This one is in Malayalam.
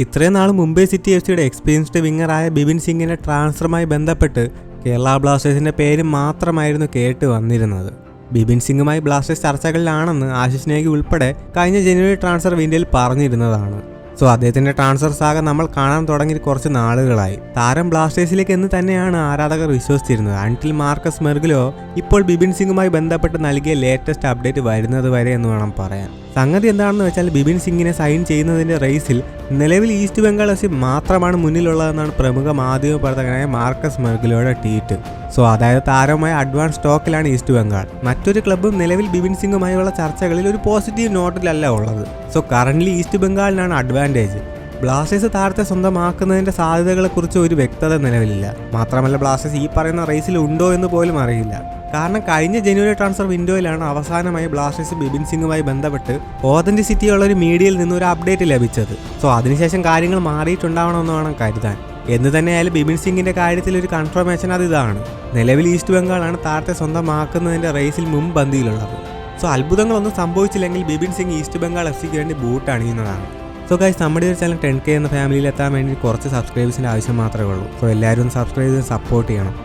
ഇത്രയും നാൾ മുംബൈ സിറ്റി എഫ് സിയുടെ എക്സ്പീരിയൻസ്ഡ് വിങ്ങറായ ബിബിൻ സിംഗിന്റെ ട്രാൻസ്ഫറുമായി ബന്ധപ്പെട്ട് കേരള ബ്ലാസ്റ്റേഴ്സിന്റെ പേര് മാത്രമായിരുന്നു കേട്ട് വന്നിരുന്നത്. ബിബിൻ സിംഗുമായി ബ്ലാസ്റ്റേഴ്സ് ചർച്ചകളിലാണെന്ന് ആശിഷ് നേഗി ഉൾപ്പെടെ കഴിഞ്ഞ ജനുവരി ട്രാൻസ്ഫർ വിൻഡോയിൽ പറഞ്ഞിരുന്നതാണ്. സോ അദ്ദേഹത്തിന്റെ ട്രാൻസ്ഫർ സാഗ നമ്മൾ കാണാൻ തുടങ്ങി കുറച്ച് നാളുകളായി. താരം ബ്ലാസ്റ്റേഴ്സിലേക്ക് എന്ന് തന്നെയാണ് ആരാധകർ വിശ്വസിച്ചിരുന്നത്. അൺടിൽ മാർക്കസ് മെർഗിലോ ഇപ്പോൾ ബിബിൻ സിംഗുമായി ബന്ധപ്പെട്ട് നൽകിയ ലേറ്റസ്റ്റ് അപ്ഡേറ്റ് വരുന്നത് വരെ എന്ന് വേണം പറയാൻ. സംഗതി എന്താണെന്ന് വെച്ചാൽ ബിപിൻ സിംഗിനെ സൈൻ ചെയ്യുന്നതിന്റെ റേസിൽ നിലവിൽ ഈസ്റ്റ് ബംഗാൾ എഫ് സി മാത്രമാണ് മുന്നിലുള്ളതെന്നാണ് പ്രമുഖ മാധ്യമ പ്രവർത്തകനായ മാർക്കസ് മെർഗിലോയുടെ ട്വീറ്റ്. സോ അതായത് താരമായ അഡ്വാൻസ് സ്റ്റോക്കിലാണ് ഈസ്റ്റ് ബംഗാൾ. മറ്റൊരു ക്ലബ്ബും നിലവിൽ ബിപിൻ സിംഗുമായുള്ള ചർച്ചകളിൽ ഒരു പോസിറ്റീവ് നോട്ടിലല്ല ഉള്ളത്. സോ കറന്റ് ഈസ്റ്റ് ബംഗാളിനാണ് അഡ്വാന്റേജ് ബ്ലാസ്റ്റേഴ്സ് താരത്തെ സ്വന്തമാക്കുന്നതിന്റെ സാധ്യതകളെക്കുറിച്ച് ഒരു വ്യക്തത നിലവിലില്ല. മാത്രമല്ല ബ്ലാസ്റ്റേഴ്സ് ഈ പറയുന്ന റേസിൽ ഉണ്ടോ എന്ന് പോലും അറിയില്ല. കാരണം കഴിഞ്ഞ ജനുവരി ട്രാൻസ്ഫർ വിൻഡോയിലാണ് അവസാനമായി ബ്ലാസ്റ്റേഴ്സ് ബിബിൻ സിംഗുമായി ബന്ധപ്പെട്ട് ഓതന്റിസിറ്റി ഉള്ള ഒരു മീഡിയയിൽ നിന്ന് ഒരു അപ്ഡേറ്റ് ലഭിച്ചത്. സോ അതിനുശേഷം കാര്യങ്ങൾ മാറിയിട്ടുണ്ടാവണമെന്ന് വേണം കരുതാൻ. എന്ന് തന്നെയായാലും ബിബിൻ സിംഗിന്റെ കാര്യത്തിൽ ഒരു കൺഫർമേഷൻ അത് ഇതാണ്. നിലവിൽ ഈസ്റ്റ് ബംഗാളാണ് താരത്തെ സ്വന്തമാക്കുന്നതിന്റെ റേസിൽ മുൻപന്തിയിലുള്ളത് സോ അത്ഭുതങ്ങളൊന്നും സംഭവിച്ചില്ലെങ്കിൽ ബിബിൻ സിംഗ് ഈസ്റ്റ് ബംഗാൾ എഫ് സിക്ക് വേണ്ടി ബൂട്ട് അണിയുന്നതാണ്. സോ ഗൈസ് നമ്മുടെ ഒരു ചാനൽ ടെൻ കെ എന്ന ഫാമിലിയിൽ എത്താൻ വേണ്ടി കുറച്ച് സബ്സ്ക്രൈബേഴ്സിന്റെ ആവശ്യം മാത്രമേ ഉള്ളൂ. സോ എല്ലാവരും സബ്സ്ക്രൈബ് ചെയ്ത് സപ്പോർട്ട് ചെയ്യണം.